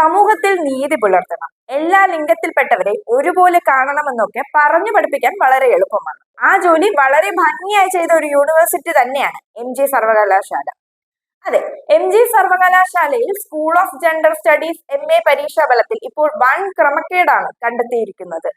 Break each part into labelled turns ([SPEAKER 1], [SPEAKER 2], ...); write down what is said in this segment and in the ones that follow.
[SPEAKER 1] സമൂഹത്തിൽ നീതി പുലർത്തണം. എല്ലാ ലിംഗത്തിൽപ്പെട്ടവരെ ഒരുപോലെ കാണണമെന്നൊക്കെ പറഞ്ഞു പഠിപ്പിക്കാൻ വളരെ എളുപ്പമാണ്. ആ ജോലി വളരെ ഭംഗിയായി ചെയ്ത ഒരു യൂണിവേഴ്സിറ്റി തന്നെയാണ് എം ജി സർവകലാശാല. അതെ എം ജി സർവകലാശാലയിൽ school of gender studies M A പരീക്ഷാ ഫലത്തിൽ ഇപ്പോൾ വൺ ക്രമക്കേടാണ് കണ്ടെത്തിയിരിക്കുന്നത്.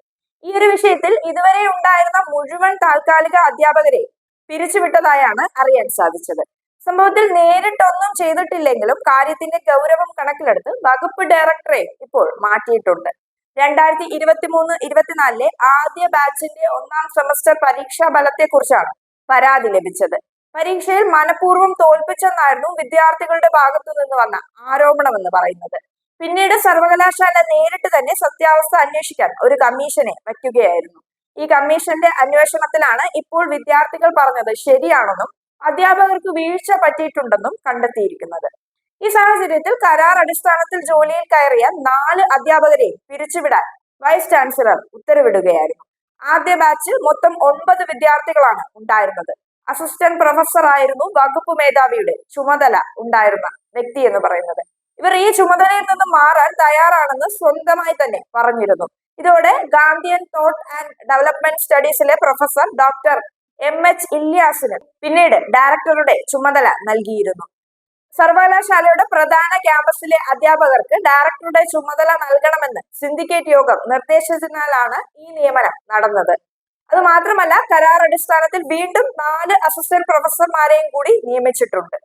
[SPEAKER 1] ഈ ഒരു വിഷയത്തിൽ ഇതുവരെ ഉണ്ടായിരുന്ന മുഴുവൻ താൽക്കാലിക അധ്യാപകരെ പിരിച്ചുവിട്ടതായാണ് അറിയാൻ സാധിച്ചത്. സംഭവത്തിൽ നേരിട്ടൊന്നും ചെയ്തിട്ടില്ലെങ്കിലും കാര്യത്തിന്റെ ഗൗരവം കണക്കിലെടുത്ത് വകുപ്പ് ഡയറക്ടറെ ഇപ്പോൾ മാറ്റിയിട്ടുണ്ട്. രണ്ടായിരത്തി ഇരുപത്തി മൂന്ന് ഇരുപത്തിനാലിലെ ആദ്യ ബാച്ചിന്റെ ഒന്നാം സെമസ്റ്റർ പരീക്ഷാ ഫലത്തെ കുറിച്ചാണ് പരാതി ലഭിച്ചത്. പരീക്ഷയിൽ മനഃപൂർവം തോൽപ്പിച്ചെന്നായിരുന്നു വിദ്യാർത്ഥികളുടെ ഭാഗത്തു നിന്ന് വന്ന ആരോപണമെന്ന് പറയുന്നത്. പിന്നീട് സർവകലാശാല നേരിട്ട് തന്നെ സത്യാവസ്ഥ അന്വേഷിക്കാൻ ഒരു കമ്മീഷനെ വയ്ക്കുകയായിരുന്നു. ഈ കമ്മീഷന്റെ അന്വേഷണത്തിലാണ് ഇപ്പോൾ വിദ്യാർത്ഥികൾ പറഞ്ഞത് ശരിയാണെന്നും അധ്യാപകർക്ക് വീഴ്ച പറ്റിയിട്ടുണ്ടെന്നും കണ്ടെത്തിയിരിക്കുന്നത്. ഈ സാഹചര്യത്തിൽ കരാർ അടിസ്ഥാനത്തിൽ ജോലിയിൽ കയറിയ നാല് അധ്യാപകരെ പിരിച്ചുവിടാൻ വൈസ് ചാൻസലർ ഉത്തരവിടുകയായിരുന്നു. ആദ്യ ബാച്ചിൽ മൊത്തം ഒൻപത് വിദ്യാർത്ഥികളാണ് ഉണ്ടായിരുന്നത്. അസിസ്റ്റന്റ് പ്രൊഫസർ ആയിരുന്നു വകുപ്പ് മേധാവിയുടെ ചുമതല ഉണ്ടായിരുന്ന വ്യക്തി എന്ന് പറയുന്നത്. ഇവർ ഈ ചുമതലയിൽ നിന്ന് മാറാൻ തയ്യാറാണെന്ന് സ്വന്തമായി തന്നെ പറഞ്ഞിരുന്നു. ഇതോടെ ഗാന്ധിയൻ തോട്ട് ആൻഡ് ഡെവലപ്മെന്റ് സ്റ്റഡീസിലെ പ്രൊഫസർ ഡോക്ടർ എം എച്ച് ഇല്യാസിന് പിന്നീട് ഡയറക്ടറുടെ ചുമതല നൽകിയിരുന്നു. സർവകലാശാലയുടെ പ്രധാന ക്യാമ്പസിലെ അധ്യാപകർക്ക് ഡയറക്ടറുടെ ചുമതല നൽകണമെന്ന് സിൻഡിക്കേറ്റ് യോഗം നിർദ്ദേശിച്ചതിനാലാണ് ഈ നിയമനം നടന്നത്. അത് മാത്രമല്ല കരാർ അടിസ്ഥാനത്തിൽ വീണ്ടും നാല് അസിസ്റ്റന്റ് പ്രൊഫസർമാരെയും കൂടി നിയമിച്ചിട്ടുണ്ട്.